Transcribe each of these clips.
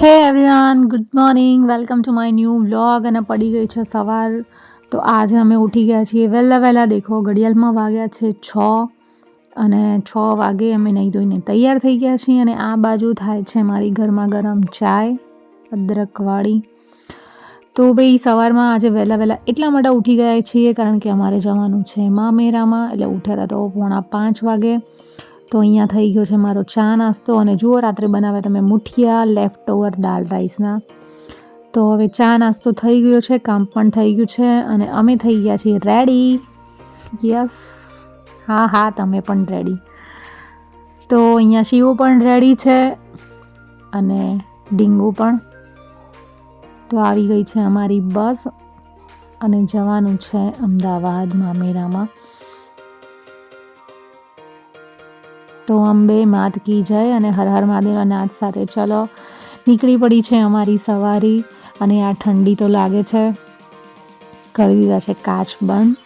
Hey everyone good morning welcome to my new vlog અને પડી ગઈ છે સવાર. તો આજે અમે ઉઠી ગયા છીએ. વહેલા વહેલા દેખો, ઘડિયાળમાં વાગ્યા છે છ અને છ વાગે અમે નહીં ધોઈને તૈયાર થઈ ગયા છીએ અને આ બાજુ થાય છે મારી ગરમા ગરમ ચાય અદરકવાળી તો ભાઈ, સવારમાં આજે વહેલા વહેલા એટલા માટે ઉઠી ગયા છીએ કારણ કે અમારે જવાનું છે મામેરામાં. એટલે ઉઠ્યા હતા તો પોણા પાંચ વાગે. તો અહીંયા થઈ ગયો છે મારો ચા નાસ્તો અને જુઓ રાત્રે બનાવ્યા તમે મુઠિયા લેફ્ટ ઓવર દાલ રાઈસના. તો હવે ચા નાસ્તો થઈ ગયો છે, કામ પણ થઈ ગયું છે અને અમે થઈ ગયા છીએ રેડી યસ હા હા, તમે પણ રેડી તો અહીંયા શિવો પણ રેડી છે અને ડીંગુ પણ. તો આવી ગઈ છે અમારી બસ અને જવાનું છે અમદાવાદ મામેરામાં. તો અંબે માત કી જય અને હર હર મહાદેવના નાદ સાથે. ચલો, નીકળી પડી છે અમારી સવારી અને આ ઠંડી તો લાગે છે. કરી દીધા છે કાચ બંધ.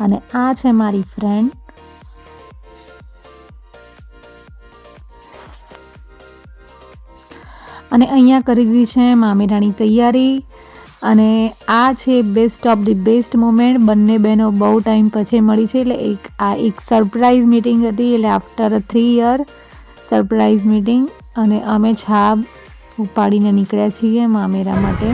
અને આ છે મારી ફ્રેન્ડ અને અહીંયા કરી દીધી છે મામેરાની તૈયારી. અને આ છે best of the best moment બંને બહેનો બહુ ટાઈમ પછી મળી છે. એટલે એક, આ એક સરપ્રાઈઝ મિટિંગ હતી. એટલે after three year surprise meeting અને અમે છાપ ઉપાડીને નીકળ્યા છીએ મામેરા માટે.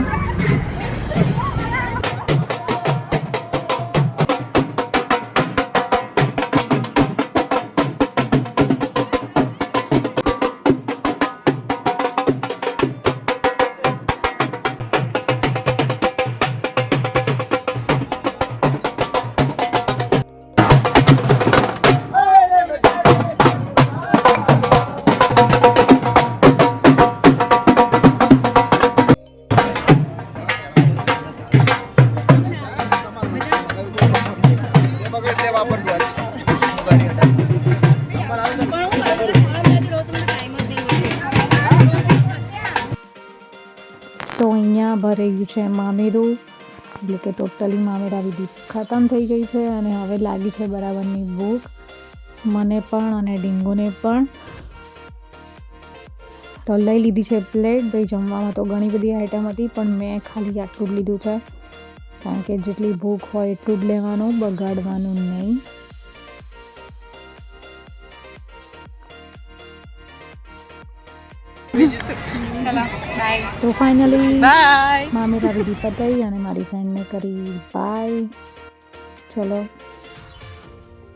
તો અહીંયા ભરાઈ ગયું છે મામેરું, એટલે કે ટોટલી મામેરા વિધિ ખતમ થઈ ગઈ છે અને હવે લાગી છે બરાબરની ભૂખ. મને પણ અને ડીંગોને પણ. તો લઈ લીધી છે પ્લેટ, ભાઈ જમવામાં તો ઘણી બધી આઈટમ હતી, પણ મેં ખાલી આટલું જ લીધું છે. કારણ કે જેટલી ભૂખ હોય એટલું જ લેવાનું, બગાડવાનું નહીં. તો ફાઇનલી તારી વિધિ ગઈ અને મારી ફ્રેન્ડને કરી બાય ચલો.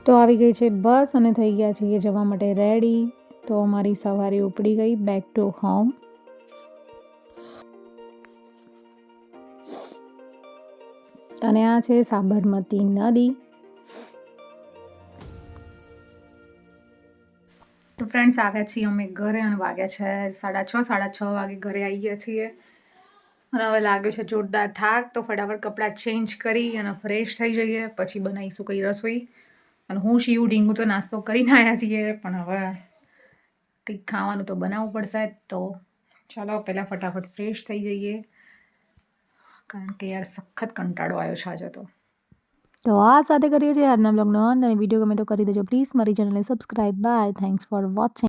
તો આવી ગઈ છે બસ અને થઈ ગયા છીએ જવા માટે રેડી તો અમારી સવારી ઉપડી ગઈ બેક ટુ હોમ અને આ છે સાબરમતી નદી. તો ફ્રેન્ડ્સ આવ્યા છીએ અમે ઘરે અને વાગ્યા છે સાડા છ સાડા છ વાગે ઘરે આવી ગયા છીએ. અને હવે લાગે છે જોરદાર થાક, તો ફટાફટ કપડાં ચેન્જ કરી અને ફ્રેશ થઈ જઈએ, પછી બનાવીશું કંઈ રસોઈ. અને હું શિવ ડીંગું તો નાસ્તો કરીને આવ્યા છીએ, પણ હવે કંઈક ખાવાનું તો બનાવવું પડશે તો ચાલો પહેલાં ફટાફટ ફ્રેશ થઈ જઈએ. કારણ કે યાર સખત કંટાળો આવ્યો છે આજે તો. તો આ સાથે કરીએ છીએ આજના બ્લોગનો અંત અને વીડિયો ગમે તો કરી દેજો. પ્લીઝ મારી ચેનલને subscribe bye thanks for watching